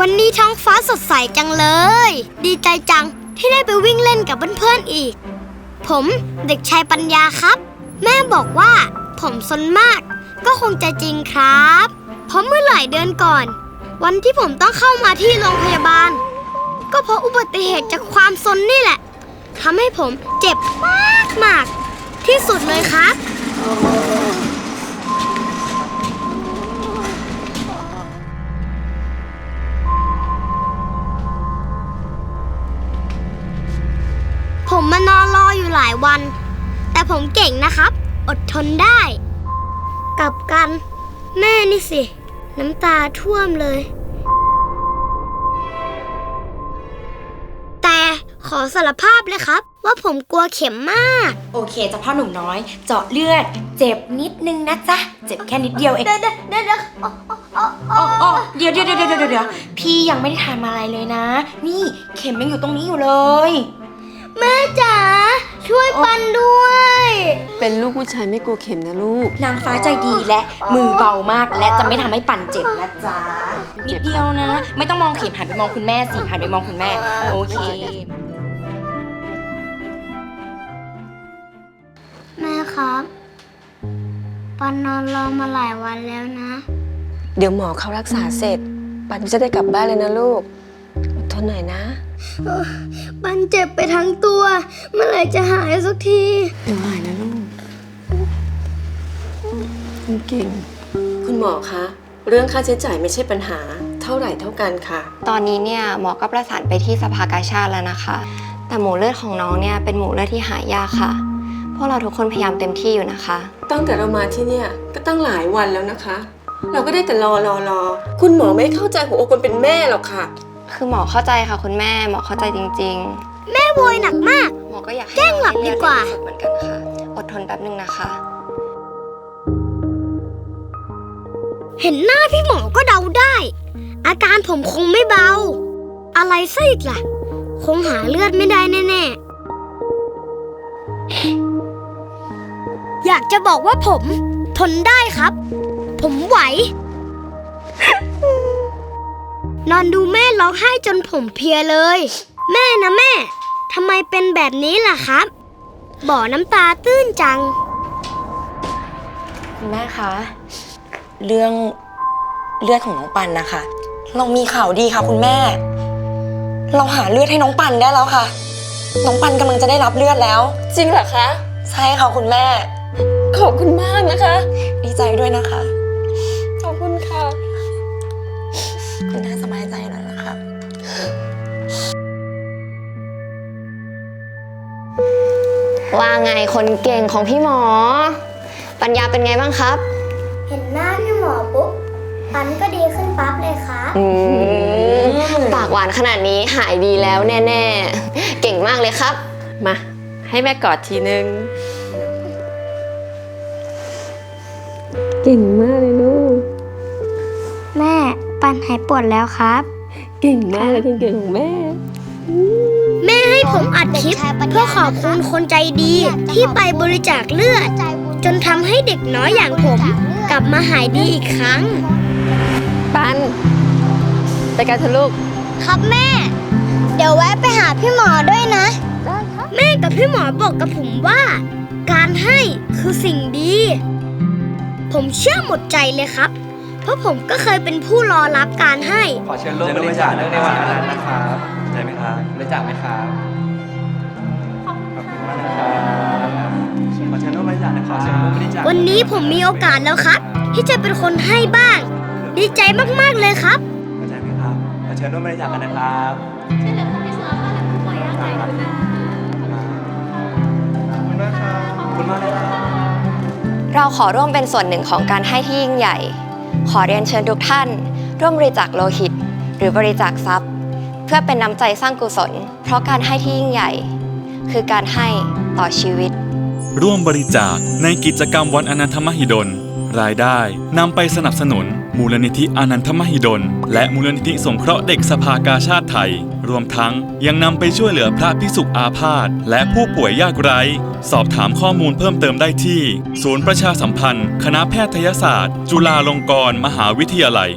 วันนี้ท้องฟ้าสดใสจังเลย ดีใจจังที่ได้ไปวิ่งเล่นกับเพื่อนๆอีก ผมเด็กชายปัญญาครับ แม่บอกว่า ผมซนมาก ก็คงจะจริงครับ เพราะเมื่อหลายเดือนก่อน วันที่ผมต้องเข้ามาที่โรงพยาบาล ก็เพราะอุบัติเหตุจากความซนนี่แหละทำให้ผมเจ็บมากมากๆที่สุดเลยครับ วัน แต่ผมเก่งนะครับ อดทนได้ กลับกันแม่นี่สิ น้ำตาท่วมเลย แต่ขอสารภาพเลยครับ ว่าผมกลัวเข็มมาก โอเคจ้ะพ่อหนุ่มน้อย เจาะเลือด เจ็บนิดนึงนะจ๊ะ เจ็บแค่นิดเดียวเอง เดี๋ยวเดี๋ยวเดี๋ยวเดี๋ยวอ๋ออ๋ออ๋ออ๋ออ๋อเดี๋ยวเดี๋ยวเดี๋ยวเดี๋ยวเดี๋ยวพี่ยังไม่ได้ทำอะไรเลยนะ นี่เข็มยังอยู่ตรงนี้อยู่เลย แม่จ๋าช่วย ปันด้วย เป็นลูกผู้ชายไม่กลัวเข็มนะลูก นางฟ้าใจดีและมือเบามากและจะไม่ทำให้ปั่นเจ็บนะจ๊ะนิดเดียวนะ ไม่ต้องมองเข็มหันไปมองคุณแม่สิหันไปมองคุณแม่ โอเค แม่ครับ ปันนอนรอมาหลายวันแล้วนะ เดี๋ยวหมอเขารักษาเสร็จ ปันจะได้กลับบ้านเลยนะลูกอดทนหน่อยนะ ปันเจ็บไปทั้งตัว เมื่อไหร่จะหายสักทีเดี๋ยวหายนะลูกคุณเก่ง คุณหมอคะ เรื่องค่าใช้จ่ายไม่ใช่ปัญหา เท่าไหร่เท่ากันค่ะ ตอนนี้เนี่ยหมอก็ประสานไปที่สภากาชาติแล้วนะคะ แต่หมูเลือดของน้องเนี่ยเป็นหมูเลือดที่หายากค่ะ พวกเราทุกคนพยายามเต็มที่อยู่นะคะ ตั้งแต่เรามาที่เนี่ยก็ตั้งหลายวันแล้วนะคะ เราก็ได้แต่รอรอรอ คุณหมอไม่เข้าใจหัวอกคนเป็นแม่หรอกค่ะ คือหมอเข้าใจค่ะคุณแม่หมอเข้าใจจริง แม่โวยหนักมาก ๆ หมอก็อยากให้แกล้งหลับดีกว่า น้องได้เลือดเร็วที่สุดเหมือนกันค่ะ อดทนแป๊บนึงนะคะ เห็นหน้าพี่หมอก็เดาได้ อาการผมคงไม่เบา อะไรซะอีกล่ะ คงหาเลือดไม่ได้แน่ ๆ อยากจะบอกว่าผม ทนได้ครับ ผมไหว นอนดูแม่ร้องไห้จนผมเพลียเลย แม่นะแม่ทำไมเป็นแบบนี้ล่ะครับ บ่อน้ำตาตื้นจัง คุณแม่คะ เรื่องเลือดของน้องปันนะคะ เรามีข่าวดีค่ะคุณแม่ เราหาเลือดให้น้องปันได้แล้วค่ะ น้องปันกำลังจะได้รับเลือดแล้ว จริงเหรอคะ ใช่ค่ะคุณแม่ ขอบคุณมากนะคะ ดีใจด้วยนะคะ คุณน่าสบายใจแล้วนะคะว่าไงคนเก่งของพี่หมอ ปัญญาเป็นไงบ้างครับ เห็นหน้าพี่หมอปุ๊บปันก็ดีขึ้นปั๊บเลยครับอืมปากหวานขนาดนี้หายดีแล้วแน่ๆ เก่งมากเลยครับ มา ให้แม่กอดทีนึง เก่งมากเลยลูกแม่ ปันหายปวดแล้วครับ เก่งมากเลยเก่งของแม่ แม่ให้ผมอัดคลิปเพื่อขอบคุณคนใจดีที่ไปบริจาคเลือด จนทำให้เด็กน้อยอย่างผม กลับมาหายดีอีกครั้ง ปันไปกันเถอะลูก ครับแม่ เดี๋ยวแวะไปหาพี่หมอด้วยนะ แม่กับพี่หมอบอกกับผมว่า การให้คือสิ่งดี ผมเชื่อหมดใจเลยครับ เพราะผมก็เคยเป็นผู้รอรับการให้ ขอเชิญร่วมบริจาคเนื่องในวันนั้นนะครับได้ไหมครับบริจาคไหมครับขอบคุณมากนะครับขอเชิญร่วมบริจาคนะครับขอเชิญร่วมบริจาควันนี้ผมมีโอกาสแล้วครับ ที่จะเป็นคนให้บ้าง ดีใจมากๆเลยครับเข้าใจไหมครับขอเชิญร่วมบริจาคกันนะครับช่วยเหลือผู้มีส่วนรับและผู้ป่วยยากไร้ด้วยนะขอบคุณมากครับขอบคุณมากเลยครับเราขอร่วมเป็นส่วนหนึ่งของการให้ที่ยิ่งใหญ่ข อเรียนเชิญทุกท่าน ร่วมบริจาคโลหิต หรือบริจาคทรัพย์ เพื่อเป็นน้ำใจสร้างกุศล เพราะการให้ที่ยิ่งใหญ่ คือการให้ต่อชีวิต ร่วมบริจาคในกิจกรรมวันอนันทมหิดล รายได้นำไปสนับสนุน มูลนิธิอนันทมหิดล และมูลนิธิสงเคราะห์เด็กสภากาชาติไทย รวมทั้งยังนำไปช่วยเหลือพระพิสุกอาพาธและผู้ป่วยยากไร้ สอบถามข้อมูลเพิ่มเติมได้ที่ ศูนย์ประชาสัมพันธ์ คณะแพทยศาสตร์ จุฬาลงกรณ์มหาวิทยาลัย